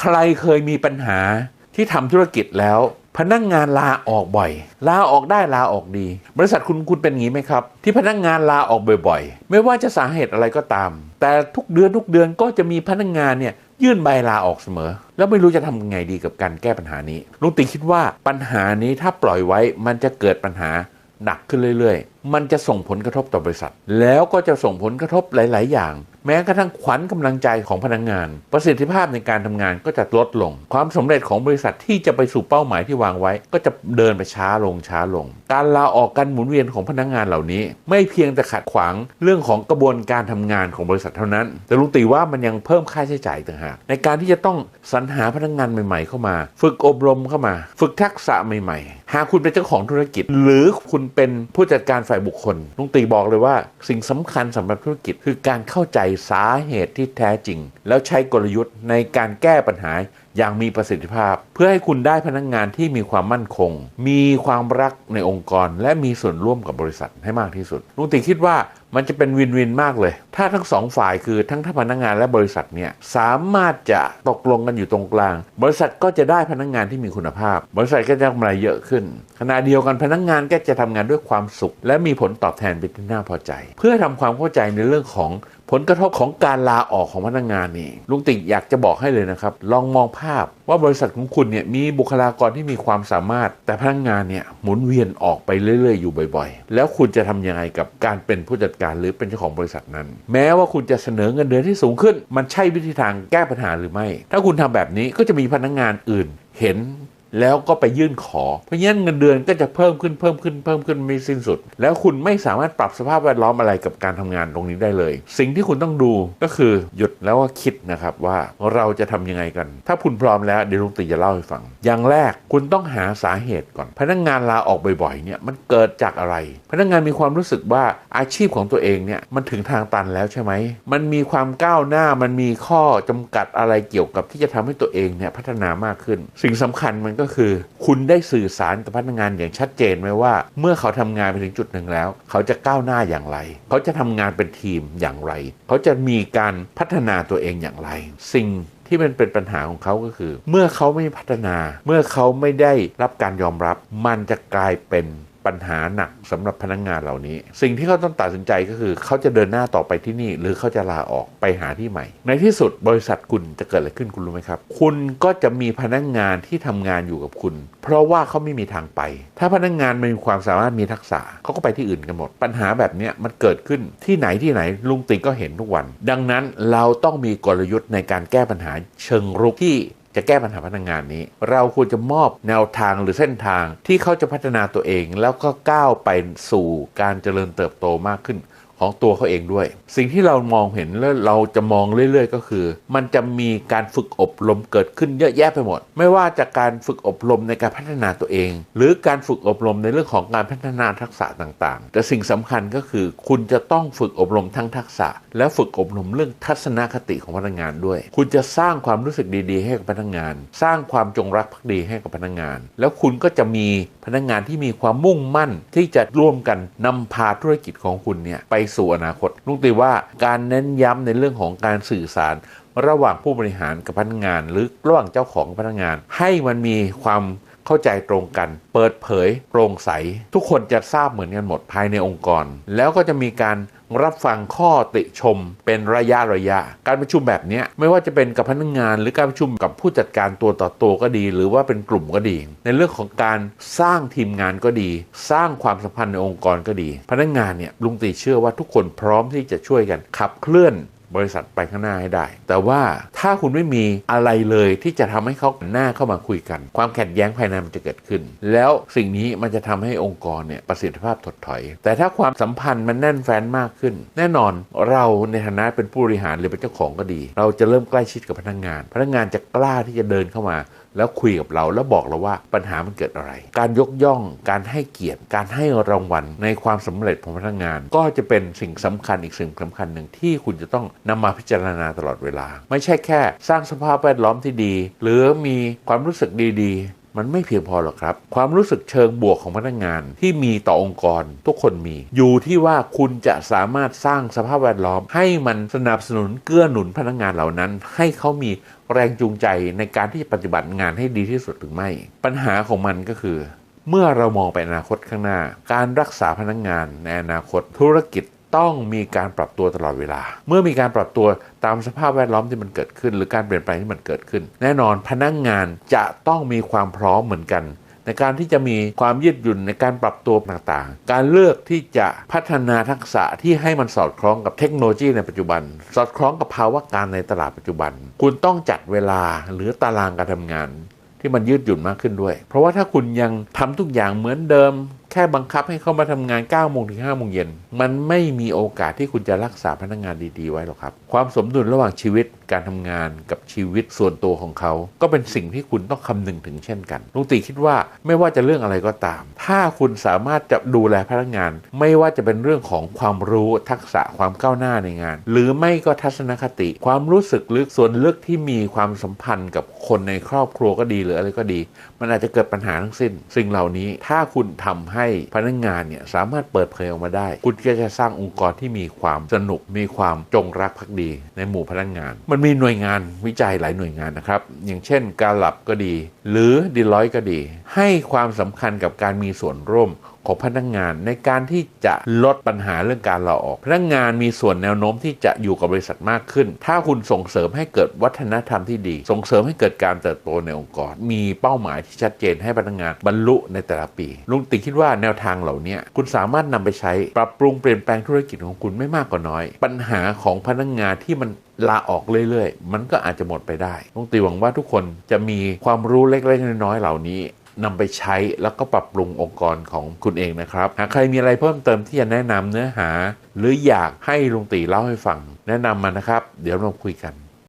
ใครเคยมีปัญหาที่ทำธุรกิจแล้ว พนักงานลาออกบ่อย ลาออกได้ลาออกดี บริษัทคุณคุณเป็นงี้ไหมครับ ที่พนักงานลาออกบ่อยๆ ไม่ว่าจะสาเหตุอะไรก็ตาม แต่ทุกเดือนทุกเดือนก็จะมีพนักงานเนี่ยยื่นใบลาออกเสมอ แล้วไม่รู้จะทำไงดีกับการแก้ปัญหานี้ลุงตีคิดว่าปัญหานี้ถ้าปล่อยไว้มันจะเกิดปัญหาหนักขึ้นเรื่อยๆมันจะส่งผลกระทบต่อบริษัท แล้วก็จะส่งผลกระทบหลาย ๆ อย่าง แม้กระทั่งขวัญกำลังใจของพนักงาน ประสิทธิภาพในการทำงานก็จะลดลง ความสำเร็จของบริษัทที่จะไปสู่เป้าหมายที่วางไว้ ก็จะเดินไปช้าลงช้าลง การลาออกการหมุนเวียนของพนักงานเหล่านี้ ไม่เพียงแต่ขัดขวางเรื่องของกระบวนการทำงานของบริษัทเท่านั้น แต่ลุงตีว่ามันยังเพิ่มค่าใช้จ่ายต่างหากในการที่จะต้องสรรหาพนักงานใหม่ ๆ เข้ามา ฝึกอบรมเข้ามา ฝึกทักษะใหม่ ๆ หากคุณเป็นเจ้าของธุรกิจ หรือคุณเป็นผู้จัดการฝ่ายบุคคลลุงตีบอกเลยว่า สิ่งสำคัญสำหรับธุรกิจคือการเข้าใจสาเหตุที่แท้จริง แล้วใช้กลยุทธ์ในการแก้ปัญหา อย่างมีประสิทธิภาพ เพื่อให้คุณได้พนักงานที่มีความมั่นคง มีความรักในองค์กร และมีส่วนร่วมกับบริษัทให้มากที่สุดลุงตีคิดว่ามันจะเป็นวินวินมากเลย ถ้าทั้งสองฝ่ายคือทั้งท่าพนักงานและบริษัทเนี่ยสามารถจะตกลงกันอยู่ตรงกลาง บริษัทก็จะได้พนักงานที่มีคุณภาพ บริษัทก็จะกำไรเยอะขึ้น ขณะเดียวกันพนักงานก็จะทำงานด้วยความสุข และมีผลตอบแทนเป็นที่น่าพอใจ เพื่อทำความเข้าใจในเรื่องของ ผลกระทบของการลาออกของพนักงานนี่ลุงติอยากจะบอกให้เลยนะครับ ลองมองภาพว่าบริษัทของคุณเนี่ยมีบุคลากรที่มีความสามารถ แต่พนักงานเนี่ยหมุนเวียนออกไปเรื่อยๆ อยู่บ่อยๆ แล้วคุณจะทำยังไงกับการเป็นผู้จัดการหรือเป็นเจ้าของบริษัทนั้น แม้ว่าคุณจะเสนอเงินเดือนที่สูงขึ้น มันใช่วิธีทางแก้ปัญหาหรือไม่ ถ้าคุณทำแบบนี้ก็จะมีพนักงานอื่น เห็น แล้วก็ไปยื่นขอ เพราะงั้นเงินเดือนก็จะเพิ่มขึ้นเพิ่มขึ้นเพิ่มขึ้นไม่สิ้นสุด แล้วคุณไม่สามารถปรับสภาพแวดล้อมอะไรกับการทำงานตรงนี้ได้เลย สิ่งที่คุณต้องดูก็คือหยุดแล้วก็คิดนะครับว่าเราจะทำยังไงกัน ถ้าคุณพร้อมแล้วเดี๋ยวลุงตีจะเล่าให้ฟัง อย่างแรกคุณต้องหาสาเหตุก่อน พนักงานลาออกบ่อยๆเนี่ยมันเกิดจากอะไร พนักงานมีความรู้สึกว่าอาชีพของตัวเองเนี่ยมันถึงทางตันแล้วใช่ไหมมันมีความก้าวหน้ามันมีข้อจำกัดอะไรเกี่ยวกับที่จะทำให้ตัวเองเนี่ยพัฒนามากขึ้น สิ่งสำคัญมันก็คือ คุณได้สื่อสารกับพนักงานอย่างชัดเจนไหมว่า เมื่อเขาทำงานไปถึงจุดหนึ่งแล้ว เขาจะก้าวหน้าอย่างไร เขาจะทำงานเป็นทีมอย่างไร เขาจะมีการพัฒนาตัวเองอย่างไร สิ่งที่มันเป็นปัญหาของเขาก็คือ เมื่อเขาไม่พัฒนา เมื่อเขาไม่ได้รับการยอมรับ มันจะกลายเป็น ปัญหาหนักสำหรับพนักงงานเหล่านี้ สิ่งที่เขาต้องตัดสินใจก็คือเขาจะเดินหน้าต่อไปที่นี่ หรือเขาจะลาออกไปหาที่ใหม่ ในที่สุดบริษัทคุณจะเกิดอะไรขึ้นคุณรู้ไหมครับ คุณก็จะมีพนักงงานที่ทำงานอยู่กับคุณ เพราะว่าเขาไม่มีทางไป ถ้าพนักงงานมีความสามารถมีทักษะเขาก็ไปที่อื่นกันหมด ปัญหาแบบนี้มันเกิดขึ้นที่ไหนที่ไหนลุงติ๊กก็เห็นทุกวัน ดังนั้นเราต้องมีกลยุทธ์ในการแก้ปัญหาเชิงรุกที่ จะแก้ปัญหาพนักงานนี้ เราควรจะมอบแนวทางหรือเส้นทางที่เขาจะพัฒนาตัวเอง แล้วก็ก้าวไปสู่การเจริญเติบโตมากขึ้น ของตัวเขาเองด้วย สิ่งที่เรามองเห็นแล้วเราจะมองเรื่อย ๆ ก็คือ มันจะมีการฝึกอบรมเกิดขึ้นเยอะแยะไปหมด ไม่ว่าจากการฝึกอบรมในการพัฒนาตัวเอง หรือการฝึกอบรมในเรื่องของการพัฒนาทักษะต่างๆ แต่สิ่งสำคัญก็คือ คุณจะต้องฝึกอบรมทั้งทักษะ และฝึกอบรมเรื่องทัศนคติของพนักงานด้วย คุณจะสร้างความรู้สึกดี ๆ ให้กับพนักงาน สร้างความจงรักภักดีให้กับพนักงาน แล้วคุณก็จะมีพนักงานที่มีความมุ่งมั่นที่จะร่วมกันนำพาธุรกิจของคุณเนี่ยไปสู่อนาคตลุงตีว่าการเน้นย้ำในเรื่องของการสื่อสาร ระหว่างผู้บริหารกับพนักงาน หรือระหว่างเจ้าของกับพนักงาน ให้มันมีความเข้าใจตรงกัน เปิดเผยโปร่งใส ทุกคนจะทราบเหมือนกันหมดภายในองค์กร แล้วก็จะมีการ รับฟังข้อติชมเป็นระยะระยะ การประชุมแบบนี้ไม่ว่าจะเป็นกับพนักงาน หรือการประชุมกับผู้จัดการตัวต่อตัวก็ดี หรือว่าเป็นกลุ่มก็ดี ในเรื่องของการสร้างทีมงานก็ดี สร้างความสัมพันธ์ในองค์กรก็ดี พนักงานเนี่ยลุงตีเชื่อว่าทุกคนพร้อมที่จะช่วยกันขับเคลื่อน บริษัทไปข้างหน้าให้ได้ แต่ว่าถ้าคุณไม่มีอะไรเลยที่จะทำให้เขาหน้าเข้ามาคุยกัน ความขัดแย้งภายในมันจะเกิดขึ้น แล้วสิ่งนี้มันจะทำให้องค์กรเนี่ยประสิทธิภาพถดถอย แต่ถ้าความสัมพันธ์มันแน่นแฟ้นมากขึ้น แน่นอนเราในฐานะเป็นผู้บริหารหรือเป็นเจ้าของก็ดี เราจะเริ่มใกล้ชิดกับพนักงาน พนักงานจะกล้าที่จะเดินเข้ามา แล้วคุยกับเราแล้วบอกเราว่าปัญหามันเกิดอะไร การยกย่องการให้เกียรติ การให้รางวัลในความสำเร็จของพนักงาน ก็จะเป็นสิ่งสำคัญอีกสิ่งสำคัญหนึ่งที่คุณจะต้องนำมาพิจารณาตลอดเวลา ไม่ใช่แค่ สร้างสภาพแวดล้อมที่ดี หรือมีความรู้สึกดีๆ มันไม่เพียงพอหรอกครับ ความรู้สึกเชิงบวกของพนักงานที่มีต่อองค์กร ทุกคนมี อยู่ที่ว่าคุณจะสามารถสร้างสภาพแวดล้อม ให้มันสนับสนุนเกื้อหนุนพนักงานเหล่านั้น ให้เขามี แรงจูงใจในการที่จะปฏิบัติงานให้ดีที่สุดหรือไม่ ปัญหาของมันก็คือ เมื่อเรามองไปอนาคตข้างหน้า การรักษาพนักงงานในอนาคตธุรกิจต้องมีการปรับตัวตลอดเวลา เมื่อมีการปรับตัวตามสภาพแวดล้อมที่มันเกิดขึ้น หรือการเปลี่ยนแปลงที่มันเกิดขึ้น แน่นอนพนักงงานจะต้องมีความพร้อมเหมือนกัน ในการที่จะมีความยืดหยุ่นในการปรับตัวต่างๆ การเลือกที่จะพัฒนาทักษะที่ให้มันสอดคล้องกับเทคโนโลยีในปัจจุบัน สอดคล้องกับภาวะการในตลาดปัจจุบัน คุณต้องจัดเวลาหรือตารางการทำงานที่มันยืดหยุ่นมากขึ้นด้วย เพราะว่าถ้าคุณยังทำทุกอย่างเหมือนเดิม แค่บังคับให้เขามาทำงาน9โมงถึง5โมงเย็น มันไม่มีโอกาสที่คุณจะรักษาพนักงานดีๆไว้หรอกครับ ความสมดุลระหว่างชีวิต การทำงานกับชีวิตส่วนตัวของเขา ก็เป็นสิ่งที่คุณต้องคำนึงถึงเช่นกันลุงตีคิดว่าไม่ว่าจะเรื่องอะไรก็ตาม ถ้าคุณสามารถจะดูแลพนักงาน ไม่ว่าจะเป็นเรื่องของความรู้ทักษะความก้าวหน้าในงาน หรือไม่ก็ทัศนคติ ความรู้สึกลึกส่วนลึกที่มีความสัมพันธ์กับคนในครอบครัวก็ดีหรืออะไรก็ดี มันอาจจะเกิดปัญหาทั้งสิ้น สิ่งเหล่านี้ถ้าคุณทำให้พนักงานเนี่ยสามารถเปิดเผยออกมาได้ คุณก็จะสร้างองค์กรที่มีความสนุกมีความจงรักภักดี ในหมู่พนักงานมันมีหน่วยงานวิจัยหลายหน่วยงานนะครับ อย่างเช่นการหลับก็ดี หรือดีลอยก็ดี ให้ความสำคัญกับการมีส่วนร่วมของพนักงานในการที่จะลดปัญหาเรื่องการลาออก พนักงานมีส่วนแนวโน้มที่จะอยู่กับบริษัทมากขึ้น ถ้าคุณส่งเสริมให้เกิดวัฒนธรรมที่ดี ส่งเสริมให้เกิดการเติบโตในองค์กร มีเป้าหมายที่ชัดเจนให้พนักงานบรรลุในแต่ละปี ลุงติคิดว่าแนวทางเหล่านี้คุณสามารถนำไปใช้ปรับปรุงเปลี่ยนแปลงธุรกิจของคุณไม่มากก็น้อย ปัญหาของพนักงานที่มัน ลาออกเรื่อยๆ มันก็อาจจะหมดไปได้ลุงตีหวังว่าทุกคนจะมีความรู้เล็กๆน้อยๆเหล่านี้นำไปใช้แล้วก็ปรับปรุงองค์กรของคุณเองนะครับ หากใครมีอะไรเพิ่มเติมที่จะแนะนำเนื้อหา หรืออยากให้ลุงตีเล่าให้ฟัง แนะนำมานะครับ เดี๋ยวเราคุยกัน